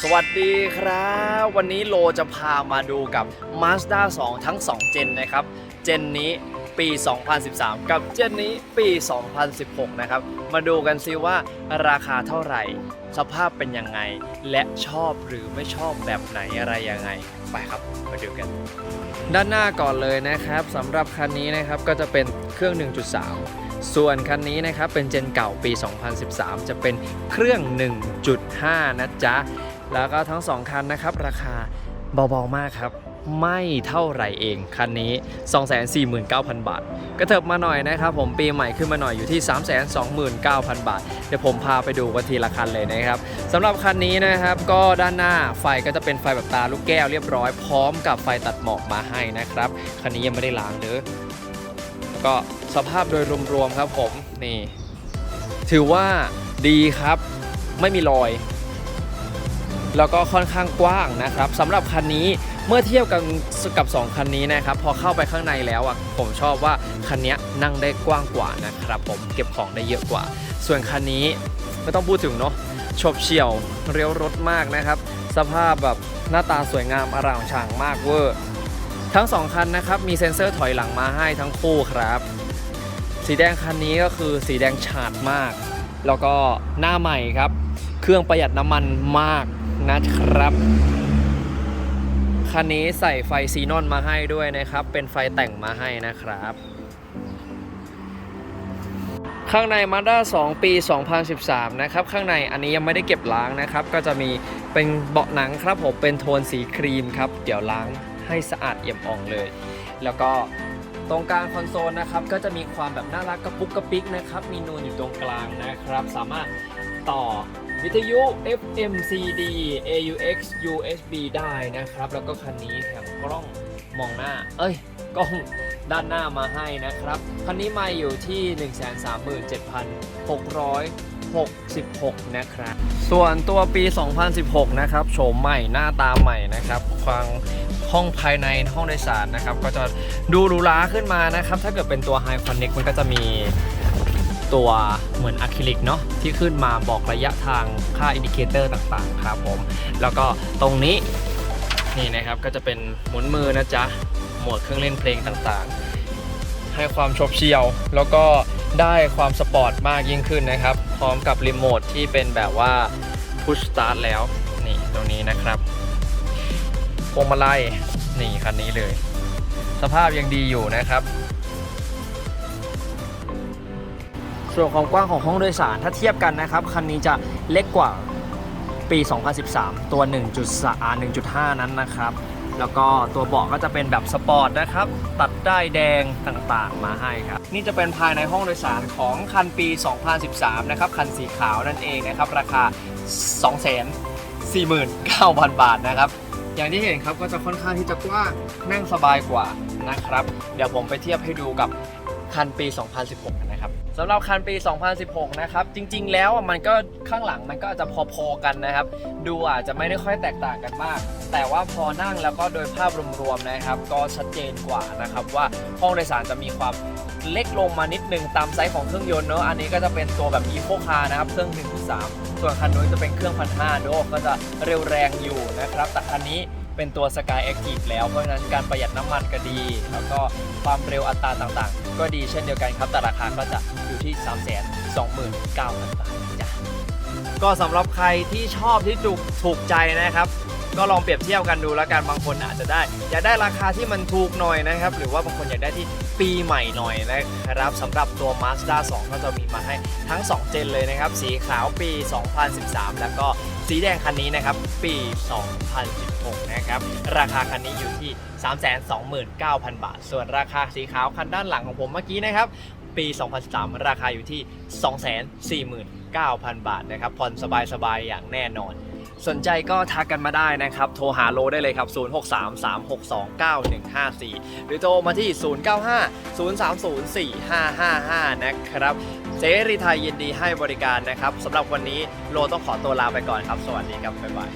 สวัสดีครับ วันนี้โลจะพามาดูกับ Mazda 2 ทั้ง 2 เจนนะครับ เจนนี้ปี 2013 กับเจนนี้ปี 2016 นะครับ มาดูกันซิว่าราคาเท่าไหร่ สภาพเป็นยังไง และชอบหรือไม่ชอบแบบไหนอะไรยังไง ไปครับมาดูกัน ด้านหน้าก่อนเลยนะครับสำหรับคันนี้นะครับก็จะเป็นเครื่อง 1.3 ส่วนคันนี้นะครับเป็นเจนเก่าปี 2013 จะเป็นเครื่อง 1.5 นะจ๊ะ แล้วก็ทั้ง 2 คันนะครับ ราคาเบาๆมากครับ ไม่เท่าไหร่เอง คันนี้ 249,000 บาท กระเถิบมาหน่อยนะครับผมปีใหม่ขึ้นมาหน่อยอยู่ที่ 329,000 บาท เดี๋ยวผมพาไปดูกันทีละคันเลยนะครับสำหรับคันนี้นะครับก็ด้านหน้าไฟก็จะเป็นไฟแบบตาลูกแก้วเรียบร้อยพร้อมกับไฟตัดหมอกมาให้นะครับ คันนี้ยังไม่ได้ล้างเด้อแล้วก็ สภาพโดยรวมๆครับผมนี่ ถือว่าดีครับ ไม่มีรอย แล้วก็ค่อนข้างกว้างนะครับสำหรับคันนี้เมื่อเทียบกันกับ 2 คันนี้นะครับ พอเข้าไปข้างในแล้วอะผมชอบว่าคันนี้นั่งได้กว้างกว่านะครับ ผมเก็บของได้เยอะกว่า ส่วนคันนี้ไม่ต้องพูดถึงเนาะชบเฉี่ยวเรียวรถมากนะครับ สภาพแบบหน้าตาสวยงามอร่ามฉ่างมากเวอร์ ทั้ง 2 คันนะครับ มีเซ็นเซอร์ถอยหลังมาให้ทั้งคู่ครับ สีแดงคันนี้ก็คือสีแดงฉาดมาก แล้วก็หน้าใหม่ครับ เครื่องประหยัดน้ำมันมากนะครับคันนี้ใส่ไฟซีนอนมาให้ด้วยนะครับ เป็นไฟแต่งมาให้นะครับ ข้างใน Mazda 2 ปี 2013 นะครับ ข้างในอันนี้ยังไม่ได้เก็บล้างนะครับ ก็จะมีเป็นเบาะหนังครับผมเป็นโทนสีครีมครับ เดี๋ยวล้างให้สะอาดเอี่ยมอ่องเลย แล้วก็ ตรงกลางคอนโซลนะครับก็จะมีความแบบน่ารักกระปุกกระปิกนะครับมีนูนอยู่ตรงกลางนะครับ สามารถต่อวิทยุ FM CD AUX USB ได้นะครับ แล้วก็คันนี้แถมกล้องมองหน้า เอ้ย กล้องด้านหน้ามาให้นะครับ คันนี้มาอยู่ที่ 137,666 นะครับ ส่วนตัวปี 2016 นะครับโฉมใหม่หน้าตาใหม่นะครับฟังห้องภายในห้องโดยสารนะครับ ก็จะดูหรูหราขึ้นมานะครับ ถ้าเกิดเป็นตัว High Connect มันก็จะมีตัวเหมือนอะคริลิกเนาะที่ขึ้นมาบอกระยะทางค่าอินดิเคเตอร์ต่างๆครับผม แล้วก็ตรงนี้ นี่นะครับก็จะเป็นหมุนมือนะจ๊ะโหมดเครื่องเล่นเพลงต่างๆ ให้ความชบเชียว แล้วก็ได้ความสปอร์ตมากยิ่งขึ้นนะครับ พร้อมกับรีโมทที่เป็นแบบว่า push start แล้วนี่ตรงนี้นะครับพวงมาลัยนี่คันนี้เลย สภาพยังดีอยู่นะครับส่วนความกว้างของห้องโดยสารถ้าเทียบกันนะครับ คันนี้จะเล็กกว่า ปี 2013 ตัว 1.3 1.5 นั้นนะครับ แล้วก็ตัวเบาะก็จะเป็นแบบสปอร์ตนะครับ ตัดได้แดงต่างๆมาให้ครับ นี่จะเป็นภายในห้องโดยสารของคันปี 2013 นะครับ คันสีขาวนั่นเองนะครับ ราคา 249,000 บาทนะครับ อย่างที่เห็นครับก็จะค่อนข้างที่จะกว้างนั่งสบายกว่านะครับ เดี๋ยวผมไปเทียบให้ดูกับคันปี 2016 สำหรับคันปี 2016 นะครับ จริง ๆ แล้วอะมันก็ข้างหลังมันก็อาจจะพอๆกันนะครับ ดูอาจจะไม่ได้ค่อยแตกต่างกันมาก แต่ว่าพอนั่งแล้วก็โดยภาพรวมๆนะครับ ก็ชัดเจนกว่านะครับว่าห้องโดยสารจะมีความเล็กลงมานิดนึงตามไซส์ของเครื่องยนต์เนอะอันนี้ก็จะเป็นตัวแบบ Eco Car นะครับ เครื่อง 1.3 ส่วนคันนู้นจะเป็นเครื่องพันห้าโดก็จะเร็วแรงอยู่นะครับแต่คันนี้ เป็นตัว Sky Active แล้ว เพราะฉะนั้นการประหยัดน้ำมันก็ดี แล้วก็ความเร็วอัตราต่างๆ ก็ดีเช่นเดียวกันครับ แต่ราคาก็จะอยู่ที่ 3 2 9 0 0 0 บาทจ้ะก็สำหรับใครที่ชอบที่ถูกถูกใจนะครับ ก็ลองเปรียบเทียบกันดูแล้วกันบางคนอาจจะได้ อยากได้ราคาที่มันถูกหน่อยนะครับ หรือว่าบางคนอยากได้ที่ปีใหม่หน่อยนะครับสำหรับตัว Mazda 2 ก็จะมีมาให้ทั้ง 2 เจนเลยนะครับ สีขาวปี 2013 แล้วก็ สีแดงคันนี้นะครับ ปี 2016 นะครับ ราคาคันนี้อยู่ที่ 329,000 บาท ส่วนราคาสีขาวคันด้านหลังของผมเมื่อกี้นะครับ ปี 2013 ราคาอยู่ที่ 249,000 บาทนะครับผ่อนสบายๆ อย่างแน่นอนสนใจก็ทักกันมาได้นะครับ โทรหาโลได้เลยครับ 0633629154 หรือโทรมาที่ 095-030-4555 นะครับ เจรีไทยยินดีให้บริการนะครับสำหรับวันนี้โลต้องขอตัวลาไปก่อนครับ สวัสดีครับบ๊ายบาย